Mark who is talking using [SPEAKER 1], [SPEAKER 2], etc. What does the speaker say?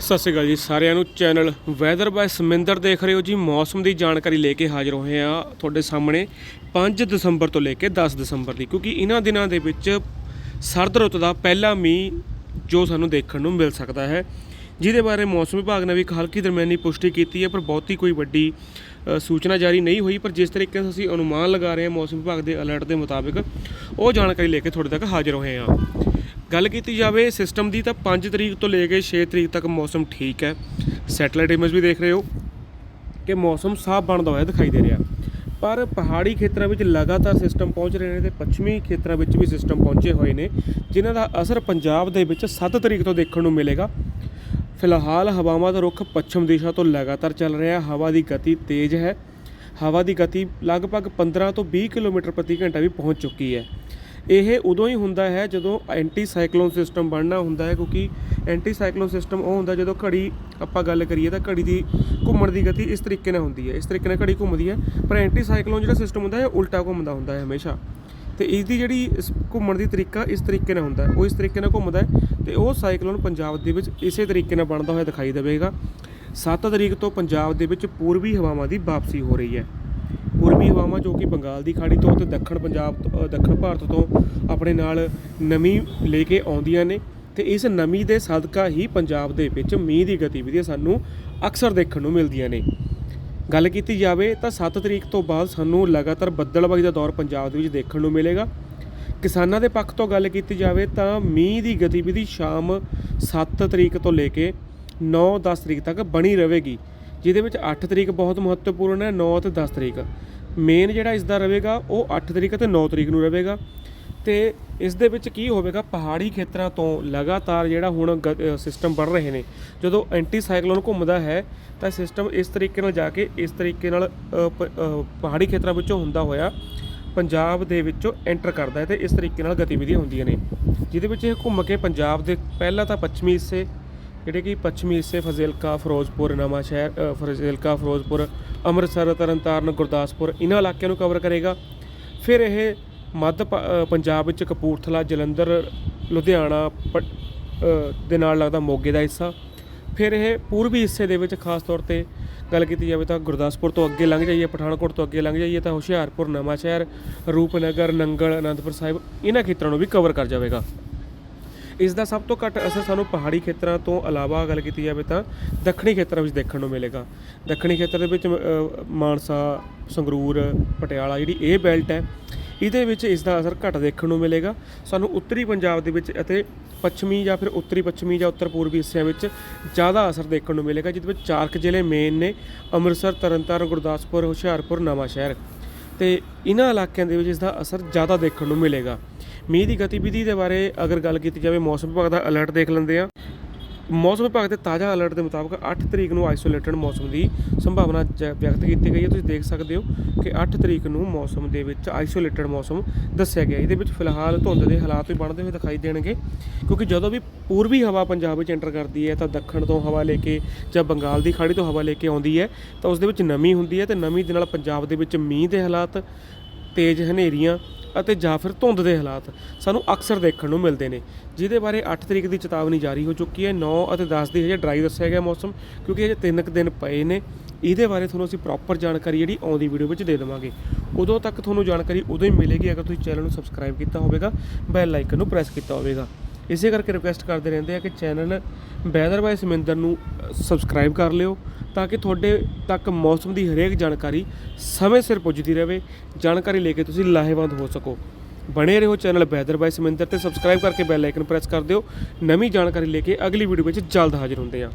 [SPEAKER 1] ਸਤਿ ਸ਼੍ਰੀ ਅਕਾਲ ਜੀ ਸਾਰਿਆਂ ਨੂੰ। ਚੈਨਲ ਵੈਦਰ ਬਾय ਸਮਿੰਦਰ ਦੇਖ ਰਹੇ ਹੋ ਜੀ। ਮੌਸਮ ਦੀ ਜਾਣਕਾਰੀ ਲੈ ਕੇ ਹਾਜ਼ਰ ਹੋਏ ਆ ਤੁਹਾਡੇ ਸਾਹਮਣੇ 5 ਦਸੰਬਰ ਤੋਂ ਲੈ ਕੇ 10 ਦਸੰਬਰ ਦੀ, ਕਿਉਂਕਿ ਇਹਨਾਂ ਦਿਨਾਂ ਦੇ ਵਿੱਚ ਸਰਦ ਰੁੱਤ ਦਾ ਪਹਿਲਾ ਮੀਂਹ ਜੋ ਸਾਨੂੰ ਦੇਖਣ ਨੂੰ ਮਿਲ ਸਕਦਾ ਹੈ। ਜਿਹਦੇ ਬਾਰੇ ਮੌਸਮ ਵਿਭਾਗ ਨੇ ਵੀ ਇੱਕ ਹਲਕੀ ਦਰਮਿਆਨੀ ਪੁਸ਼ਟੀ ਕੀਤੀ ਹੈ, ਪਰ ਬਹੁਤੀ ਕੋਈ ਵੱਡੀ ਸੂਚਨਾ ਜਾਰੀ ਨਹੀਂ ਹੋਈ। ਪਰ ਜਿਸ ਤਰੀਕੇ ਨਾਲ ਅਸੀਂ ਅਨੁਮਾਨ ਲਗਾ ਰਹੇ ਹਾਂ ਮੌਸਮ ਵਿਭਾਗ ਦੇ ਅਲਰਟ ਦੇ ਮੁਤਾਬਿਕ, ਉਹ ਜਾਣਕਾਰੀ ਲੈ ਕੇ ਤੁਹਾਡੇ ਤੱਕ ਹਾਜ਼ਰ ਹੋਏ ਹਾਂ। ਗੱਲ ਕੀਤੀ ਜਾਵੇ ਸਿਸਟਮ ਦੀ ਤਾਂ 5 ਤਰੀਕ ਤੋਂ ਲੈ ਕੇ 6 ਤਰੀਕ ਤੱਕ ਮੌਸਮ ਠੀਕ ਹੈ। ਸੈਟਲਾਈਟ ਇਮੇਜ ਵੀ ਦੇਖ ਰਹੇ ਹੋ ਕਿ ਮੌਸਮ ਸਾਫ਼ ਬਣਦਾ ਹੋਇਆ ਦਿਖਾਈ ਦੇ ਰਿਹਾ। ਪਰ ਪਹਾੜੀ ਖੇਤਰਾਂ ਵਿੱਚ ਲਗਾਤਾਰ ਸਿਸਟਮ ਪਹੁੰਚ ਰਹੇ ਨੇ ਤੇ ਪੱਛਮੀ ਖੇਤਰਾਂ ਵਿੱਚ ਵੀ ਸਿਸਟਮ ਪਹੁੰਚੇ ਹੋਏ ਨੇ, ਜਿਨ੍ਹਾਂ ਦਾ ਅਸਰ ਪੰਜਾਬ ਦੇ ਵਿੱਚ 7 ਤਰੀਕ ਤੋਂ ਦੇਖਣ ਨੂੰ ਮਿਲੇਗਾ। ਫਿਲਹਾਲ ਹਵਾਵਾਂ ਦਾ ਰੁਖ ਪੱਛਮ ਦਿਸ਼ਾ ਤੋਂ ਲਗਾਤਾਰ ਚੱਲ ਰਿਹਾ ਹਵਾ ਦੀ ਗਤੀ ਤੇਜ਼ ਹੈ। ਹਵਾ ਦੀ ਗਤੀ ਲਗਭਗ 15 ਤੋਂ 20 ਕਿਲੋਮੀਟਰ ਪ੍ਰਤੀ ਘੰਟਾ ਵੀ ਪਹੁੰਚ ਚੁੱਕੀ ਹੈ। ਇਹ ਉਦੋਂ ਹੀ ਹੁੰਦਾ ਹੈ ਜਦੋਂ ਐਂਟੀ ਸਾਈਕਲੋਨ ਸਿਸਟਮ ਬਣਨਾ ਹੁੰਦਾ ਹੈ, ਕਿਉਂਕਿ ਐਂਟੀ ਸਾਈਕਲੋਨ ਸਿਸਟਮ ਉਹ ਹੁੰਦਾ ਜਦੋਂ ਘੜੀ, ਆਪਾਂ ਗੱਲ ਕਰੀਏ ਤਾਂ ਘੜੀ ਦੀ ਘੁੰਮਣ ਦੀ ਗਤੀ ਇਸ ਤਰੀਕੇ ਨਾਲ ਹੁੰਦੀ ਹੈ, ਇਸ ਤਰੀਕੇ ਨਾਲ ਘੜੀ ਘੁੰਮਦੀ ਹੈ, ਪਰ ਐਂਟੀ ਸਾਈਕਲੋਨ ਜਿਹੜਾ ਸਿਸਟਮ ਹੁੰਦਾ ਹੈ ਉਲਟਾ ਘੁੰਮਦਾ ਹੁੰਦਾ ਹੈ ਹਮੇਸ਼ਾ। ਤੇ ਇਸ ਦੀ ਜਿਹੜੀ ਇਸ ਘੁੰਮਣ ਦੀ ਤਰੀਕਾ ਇਸ ਤਰੀਕੇ ਨਾਲ ਹੁੰਦਾ ਉਹ ਇਸ ਤਰੀਕੇ ਨਾਲ ਘੁੰਮਦਾ ਹੈ ਤੇ ਉਹ ਸਾਈਕਲੋਨ ਪੰਜਾਬ ਦੇ ਵਿੱਚ ਇਸੇ ਤਰੀਕੇ ਨਾਲ ਬਣਦਾ ਹੋਇਆ ਦਿਖਾਈ ਦੇਵੇਗਾ। 7 ਤਰੀਕ ਤੋਂ ਪੰਜਾਬ ਦੇ ਵਿੱਚ ਪੂਰਬੀ ਹਵਾਵਾਂ ਦੀ ਵਾਪਸੀ ਹੋ ਰਹੀ ਹੈ। ਪੂਰਬੀ ਹਵਾਵਾਂ ਜੋ ਕਿ ਬੰਗਾਲ ਦੀ ਖਾੜੀ ਤੋਂ ਤੇ ਦੱਖਣ ਪੰਜਾਬ ਦੱਖਣ ਭਾਰਤ ਤੋਂ ਆਪਣੇ ਨਾਲ ਨਮੀ ਲੈ ਕੇ ਆਉਂਦੀਆਂ ਨੇ ਤੇ ਇਸ ਨਮੀ ਦੇ ਸਦਕਾ ਹੀ ਪੰਜਾਬ ਦੇ ਵਿੱਚ ਮੀਂਹ ਦੀ ਗਤੀਵਿਧੀਆਂ ਸਾਨੂੰ ਅਕਸਰ ਦੇਖਣ ਨੂੰ ਮਿਲਦੀਆਂ ਨੇ। ਗੱਲ ਕੀਤੀ ਜਾਵੇ ਤਾਂ 7 ਤਰੀਕ ਤੋਂ ਬਾਅਦ ਸਾਨੂੰ ਲਗਾਤਾਰ ਬੱਦਲਬਾਜ਼ੀ ਦਾ ਦੌਰ ਪੰਜਾਬ ਦੇ ਵਿੱਚ ਦੇਖਣ ਨੂੰ ਮਿਲੇਗਾ। ਕਿਸਾਨਾਂ ਦੇ ਪੱਖ ਤੋਂ ਗੱਲ ਕੀਤੀ ਜਾਵੇ ਤਾਂ ਮੀਂਹ ਦੀ ਗਤੀਵਿਧੀ ਸ਼ਾਮ 7 ਤਰੀਕ ਤੋਂ ਲੈ ਕੇ 9-10 ਤਰੀਕ ਤੱਕ ਬਣੀ ਰਹੇਗੀ, ਜਿਹਦੇ ਵਿੱਚ 8 ਤਰੀਕ ਬਹੁਤ ਮਹੱਤਵਪੂਰਨ ਹੈ 9 ਤੇ 10 ਤਰੀਕ। ਮੇਨ ਜਿਹੜਾ ਇਸ ਦਾ ਰਹੇਗਾ, ਉਹ 8 ਤਰੀਕ ਅਤੇ 9 ਤਰੀਕ ਨੂੰ ਰਹੇਗਾ। ਤੇ ਇਸ ਦੇ ਵਿੱਚ ਕੀ ਹੋਵੇਗਾ, ਪਹਾੜੀ ਖੇਤਰਾਂ ਤੋਂ ਲਗਾਤਾਰ ਜਿਹੜਾ ਹੁਣ ਸਿਸਟਮ ਬਣ ਰਹੇ ਨੇ। ਜਦੋਂ ਐਂਟੀ ਸਾਈਕਲੋਨ ਘੁੰਮਦਾ ਹੈ, ਤਾਂ ਸਿਸਟਮ ਇਸ ਤਰੀਕੇ ਨਾਲ ਜਾ ਕੇ ਇਸ ਤਰੀਕੇ ਨਾਲ ਪਹਾੜੀ ਖੇਤਰਾਂ ਵਿੱਚੋਂ ਹੁੰਦਾ ਹੋਇਆ ਪੰਜਾਬ ਦੇ ਵਿੱਚੋਂ ਐਂਟਰ ਕਰਦਾ ਹੈ ਤੇ ਇਸ ਤਰੀਕੇ ਨਾਲ ਗਤੀਵਿਧੀਆਂ ਹੁੰਦੀਆਂ ਨੇ। ਜਿਹਦੇ ਵਿੱਚ ਇਹ ਘੁੰਮ ਕੇ ਪੰਜਾਬ ਦੇ ਪਹਿਲਾਂ ਤਾਂ ਪੱਛਮੀ ਹਿੱਸੇ ਜਿਹੜੇ ਕਿ ਪੱਛਮੀ ਹਿੱਸੇ ਫਜ਼ਿਲਕਾ ਫਿਰੋਜ਼ਪੁਰ ਨਵਾਂ ਸ਼ਹਿਰ ਫਜ਼ਿਲਕਾ ਫਿਰੋਜ਼ਪੁਰ ਅੰਮ੍ਰਿਤਸਰ ਤਰਨਤਾਰਨ ਗੁਰਦਾਸਪੁਰ ਇਹਨਾਂ ਇਲਾਕਿਆਂ ਨੂੰ ਕਵਰ ਕਰੇਗਾ। ਫਿਰ ਇਹ ਮੱਧ ਪ- ਪੰਜਾਬ ਵਿੱਚ ਕਪੂਰਥਲਾ ਜਲੰਧਰ ਲੁਧਿਆਣਾ ਪ- ਅ, ਦੇ ਨਾਲ ਲੱਗਦਾ ਮੋਗੇ ਦਾ ਹਿੱਸਾ। ਫਿਰ ਇਹ ਪੂਰਬੀ ਹਿੱਸੇ ਦੇ ਵਿੱਚ ਖਾਸ ਤੌਰ ਤੇ ਗੱਲ ਕੀਤੀ ਜਾਵੇ ਤਾਂ ਗੁਰਦਾਸਪੁਰ ਤੋਂ ਅੱਗੇ ਲੰਘ ਜਾਈਏ ਪਠਾਨਕੋਟ ਤੋਂ ਅੱਗੇ ਲੰਘ ਜਾਈਏ ਤਾਂ ਹੁਸ਼ਿਆਰਪੁਰ ਨਵਾਂ ਸ਼ਹਿਰ ਰੂਪਨਗਰ ਨੰਗਲ ਅਨੰਦਪੁਰ ਸਾਹਿਬ ਇਹਨਾਂ ਖੇਤਰਾਂ ਨੂੰ ਵੀ ਕਵਰ ਕਰ ਜਾਵੇਗਾ। ਇਸ ਦਾ ਸਭ ਤੋਂ ਘੱਟ ਅਸਰ ਸਾਨੂੰ ਪਹਾੜੀ ਖੇਤਰਾਂ ਤੋਂ ਇਲਾਵਾ ਗੱਲ ਕੀਤੀ ਜਾਵੇ ਤਾਂ ਦੱਖਣੀ ਖੇਤਰਾਂ ਵਿੱਚ ਦੇਖਣ ਨੂੰ ਮਿਲੇਗਾ। ਦੱਖਣੀ ਖੇਤਰ ਦੇ ਵਿੱਚ ਅ, ਮਾਨਸਾ ਸੰਗਰੂਰ ਪਟਿਆਲਾ ਜਿਹੜੀ ਇਹ ਬੈਲਟ ਹੈ ਇਹਦੇ ਵਿੱਚ ਇਸ ਦਾ ਅਸਰ ਘੱਟ ਦੇਖਣ ਨੂੰ ਮਿਲੇਗਾ। ਸਾਨੂੰ ਉੱਤਰੀ ਪੰਜਾਬ ਦੇ ਵਿੱਚ ਅਤੇ ਪੱਛਮੀ ਜਾਂ ਫਿਰ ਉੱਤਰੀ ਪੱਛਮੀ ਜਾਂ ਉੱਤਰ ਪੂਰਬੀ ਹਿੱਸਿਆਂ ਵਿੱਚ ਜ਼ਿਆਦਾ ਅਸਰ ਦੇਖਣ ਨੂੰ ਮਿਲੇਗਾ ਜਿਹਦੇ ਵਿੱਚ ਚਾਰ ਕੁ ਜ਼ਿਲ੍ਹੇ ਮੇਨ ਨੇ ਅੰਮ੍ਰਿਤਸਰ ਤਰਨਤਾਰਨ ਗੁਰਦਾਸਪੁਰ ਹੁਸ਼ਿਆਰਪੁਰ ਨਵਾਂ ਸ਼ਹਿਰ ਤੇ ਇਹਨਾਂ ਇਲਾਕਿਆਂ ਦੇ ਵਿੱਚ ਇਸ ਦਾ ਅਸਰ ਜ਼ਿਆਦਾ ਦੇਖਣ ਨੂੰ ਮਿਲੇਗਾ। ਮੀਂਹ ਦੀ ਗਤੀਵਿਧੀ ਦੇ ਬਾਰੇ ਅਗਰ ਗੱਲ ਕੀਤੀ ਜਾਵੇ, ਮੌਸਮ ਵਿਭਾਗ ਦਾ ਅਲਰਟ ਦੇਖ ਲੈਂਦੇ ਆ ਮੌਸਮ ਵਿਭਾਗ ਦੇ ਤਾਜ਼ਾ ਅਲਰਟ ਦੇ ਮੁਤਾਬਕ 8 ਤਰੀਕ ਨੂੰ ਆਈਸੋਲੇਟਡ ਮੌਸਮ ਦੀ ਸੰਭਾਵਨਾ ਜ- ਵਿਅਕਤ ਕੀਤੀ ਗਈ ਹੈ। ਤੁਸੀਂ ਦੇਖ ਸਕਦੇ ਹੋ ਕਿ 8 ਤਰੀਕ ਨੂੰ ਮੌਸਮ ਦੇ ਵਿੱਚ ਆਈਸੋਲੇਟਡ ਮੌਸਮ ਦੱਸਿਆ ਗਿਆ। ਇਹਦੇ ਵਿੱਚ ਫਿਲਹਾਲ ਧੁੰਦ ਦੇ ਹਾਲਾਤ ਵੀ ਬਣਦੇ ਹੋਏ ਦਿਖਾਈ ਦੇਣਗੇ, ਕਿਉਂਕਿ ਜਦੋਂ ਵੀ ਪੂਰਬੀ ਹਵਾ ਪੰਜਾਬ ਵਿੱਚ ਐਂਟਰ ਕਰਦੀ ਹੈ, ਤਾਂ ਦੱਖਣ ਤੋਂ ਹਵਾ ਲੈ ਕੇ ਜਾਂ ਬੰਗਾਲ ਦੀ ਖਾੜੀ ਤੋਂ ਹਵਾ ਲੈ ਕੇ ਆਉਂਦੀ ਹੈ, ਤਾਂ ਉਸ ਦੇ ਵਿੱਚ ਨਮੀ ਹੁੰਦੀ ਹੈ ਤੇ ਨਮੀ ਦੇ ਨਾਲ ਪੰਜਾਬ ਦੇ ਵਿੱਚ ਮੀਂਹ ਦੇ ਹਾਲਾਤ ਤੇਜ਼ ਹਨੇਰੀਆਂ ਅਤੇ ਜਾਂ ਫਿਰ ਧੁੰਦ ਦੇ ਹਾਲਾਤ ਸਾਨੂੰ ਅਕਸਰ ਦੇਖਣ ਨੂੰ ਮਿਲਦੇ ਨੇ, ਜਿਹਦੇ ਬਾਰੇ 8 ਤਰੀਕ ਦੀ ਚੇਤਾਵਨੀ ਜਾਰੀ ਹੋ ਚੁੱਕੀ ਹੈ। 9 ਅਤੇ 10 ਦੀ ਹਜੇ ਡਰਾਈ ਦੱਸਿਆ ਗਿਆ ਮੌਸਮ, ਕਿਉਂਕਿ ਹਜੇ 3 ਕੁ ਦਿਨ ਪਏ ਨੇ। ਇਹਦੇ ਬਾਰੇ ਤੁਹਾਨੂੰ ਅਸੀਂ ਪ੍ਰੋਪਰ ਜਾਣਕਾਰੀ ਜਿਹੜੀ ਆਉਂਦੀ ਵੀਡੀਓ ਵਿੱਚ ਦੇ ਦੇਵਾਂਗੇ। ਉਦੋਂ ਤੱਕ ਤੁਹਾਨੂੰ ਜਾਣਕਾਰੀ ਉਦੋਂ ਹੀ ਮਿਲੇਗੀ ਅਗਰ ਤੁਸੀਂ ਚੈਨਲ ਨੂੰ ਸਬਸਕ੍ਰਾਈਬ ਕੀਤਾ ਹੋਵੇਗਾ ਬੈਲ ਆਈਕਨ ਨੂੰ ਪ੍ਰੈਸ ਕੀਤਾ ਹੋਵੇਗਾ। ਇਸੇ ਕਰਕੇ ਰਿਕੁਐਸਟ ਕਰਦੇ ਰਹਿੰਦੇ ਆ ਕਿ ਚੈਨਲ ਬੈਦਰ ਬਾਈ ਸਮਿੰਦਰ ਨੂੰ ਸਬਸਕ੍ਰਾਈਬ ਕਰ ਲਿਓ ਤਾਂ ਕਿ ਤੁਹਾਡੇ ਤੱਕ ਮੌਸਮ ਦੀ ਹਰੇਕ ਜਾਣਕਾਰੀ ਸਮੇਂ ਸਿਰ ਪੁੱਜਦੀ ਰਹੇ, ਜਾਣਕਾਰੀ ਲੈ ਕੇ ਤੁਸੀਂ ਲਾਹੇਵੰਦ ਹੋ ਸਕੋ। ਬਣੇ ਰਹੋ ਚੈਨਲ ਵੈਦਰ ਬਾਈ ਸਮਿੰਦਰ ਤੇ ਸਬਸਕ੍ਰਾਈਬ ਕਰਕੇ ਬੈਲ ਆਈਕਨ ਪ੍ਰੈਸ ਕਰ ਦਿਓ। ਨਵੀਂ ਜਾਣਕਾਰੀ ਲੈ ਕੇ ਅਗਲੀ ਵੀਡੀਓ ਵਿੱਚ ਜਲਦ ਹਾਜ਼ਰ ਹੁੰਦੇ ਹਾਂ।